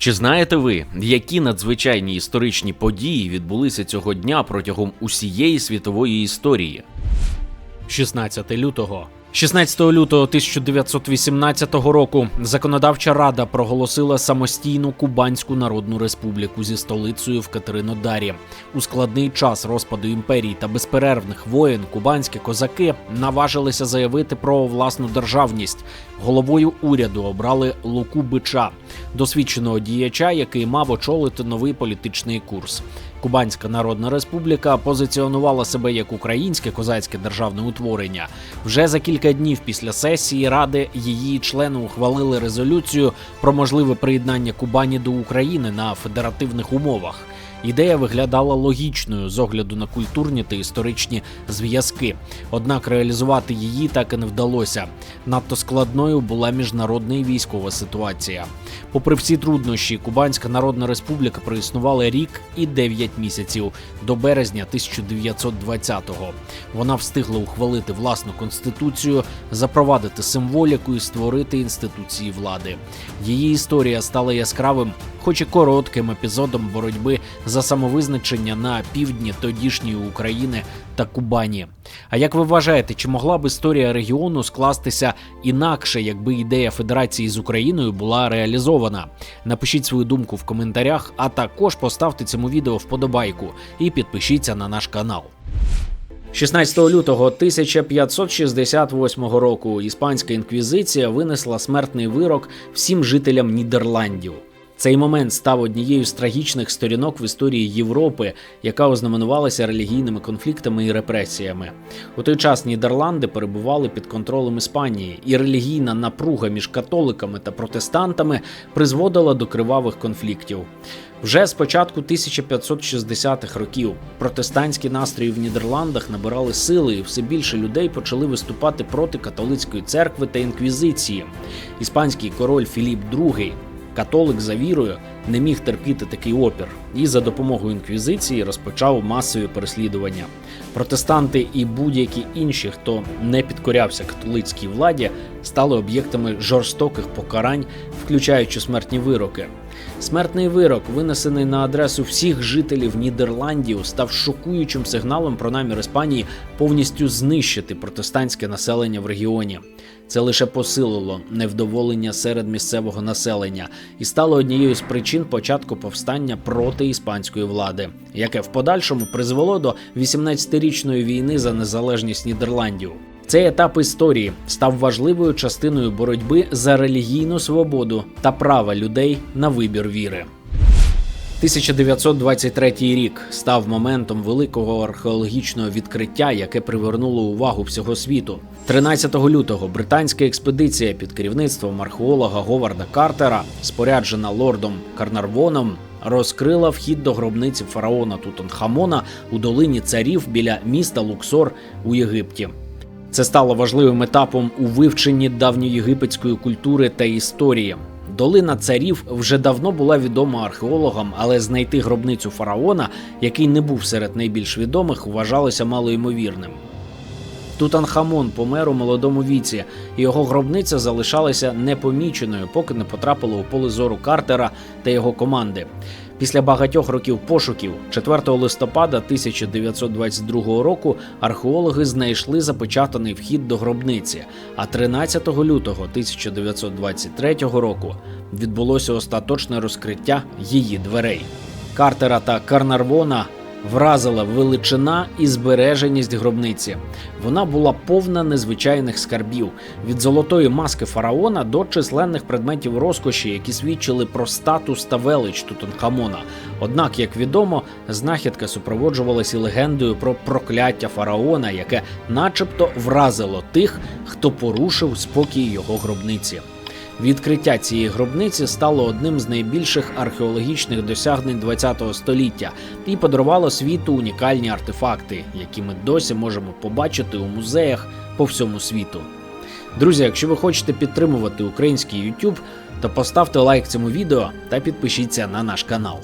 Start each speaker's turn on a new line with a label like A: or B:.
A: Чи знаєте ви, які надзвичайні історичні події відбулися цього дня протягом усієї світової історії? 16 лютого. 16 лютого 1918 року законодавча рада проголосила самостійну Кубанську Народну Республіку зі столицею в Катеринодарі. У складний час розпаду імперії та безперервних воєн кубанські козаки наважилися заявити про власну державність. Головою уряду обрали Луку Бича, досвідченого діяча, який мав очолити новий політичний курс. Кубанська Народна Республіка позиціонувала себе як українське козацьке державне утворення. Вже за кілька днів після сесії ради її члени ухвалили резолюцію про можливе приєднання Кубані до України на федеративних умовах. Ідея виглядала логічною з огляду на культурні та історичні зв'язки. Однак реалізувати її так і не вдалося. Надто складною була міжнародна і військова ситуація. Попри всі труднощі, Кубанська Народна Республіка проіснувала рік і 9 місяців до березня 1920-го. Вона встигла ухвалити власну конституцію, запровадити символіку і створити інституції влади. Її історія стала яскравим, хоч і коротким епізодом боротьби за самовизначення на півдні тодішньої України та Кубані. А як ви вважаєте, чи могла б історія регіону скластися інакше, якби ідея федерації з Україною була реалізована? Напишіть свою думку в коментарях, а також поставте цьому відео вподобайку і підпишіться на наш канал. 16 лютого 1568 року іспанська інквізиція винесла смертний вирок всім жителям Нідерландів. Цей момент став однією з трагічних сторінок в історії Європи, яка ознаменувалася релігійними конфліктами і репресіями. У той час Нідерланди перебували під контролем Іспанії, і релігійна напруга між католиками та протестантами призводила до кривавих конфліктів. Вже з початку 1560-х років протестантські настрої в Нідерландах набирали сили, і все більше людей почали виступати проти католицької церкви та інквізиції. Іспанський король Філіп II Католик за вірою не міг терпіти такий опір і за допомогою інквізиції розпочав масові переслідування. Протестанти і будь-які інші, хто не підкорявся католицькій владі, стали об'єктами жорстоких покарань, включаючи смертні вироки. Смертний вирок, винесений на адресу всіх жителів Нідерландів, став шокуючим сигналом про намір Іспанії повністю знищити протестантське населення в регіоні. Це лише посилило невдоволення серед місцевого населення і стало однією з причин початку повстання проти іспанської влади, яке в подальшому призвело до 18-річної війни за незалежність Нідерландів. Цей етап історії став важливою частиною боротьби за релігійну свободу та права людей на вибір віри. 1923 рік став моментом великого археологічного відкриття, яке привернуло увагу всього світу. 13 лютого британська експедиція під керівництвом археолога Говарда Картера, споряджена лордом Карнарвоном, розкрила вхід до гробниці фараона Тутанхамона у долині царів біля міста Луксор у Єгипті. Це стало важливим етапом у вивченні давньоєгипетської культури та історії. Долина царів вже давно була відома археологам, але знайти гробницю фараона, який не був серед найбільш відомих, вважалося малоймовірним. Тутанхамон помер у молодому віці, і його гробниця залишалася непоміченою, поки не потрапила у поле зору Картера та його команди. Після багатьох років пошуків, 4 листопада 1922 року, археологи знайшли запечатаний вхід до гробниці. А 13 лютого 1923 року відбулося остаточне розкриття її дверей. Картера та Карнарвона вразила величина і збереженість гробниці. Вона була повна незвичайних скарбів від золотої маски фараона до численних предметів розкоші, які свідчили про статус та велич Тутанхамона. Однак, як відомо, знахідка супроводжувалася легендою про прокляття фараона, яке, начебто, вразило тих, хто порушив спокій його гробниці. Відкриття цієї гробниці стало одним з найбільших археологічних досягнень ХХ століття і подарувало світу унікальні артефакти, які ми досі можемо побачити у музеях по всьому світу. Друзі, якщо ви хочете підтримувати український YouTube, то поставте лайк цьому відео та підпишіться на наш канал.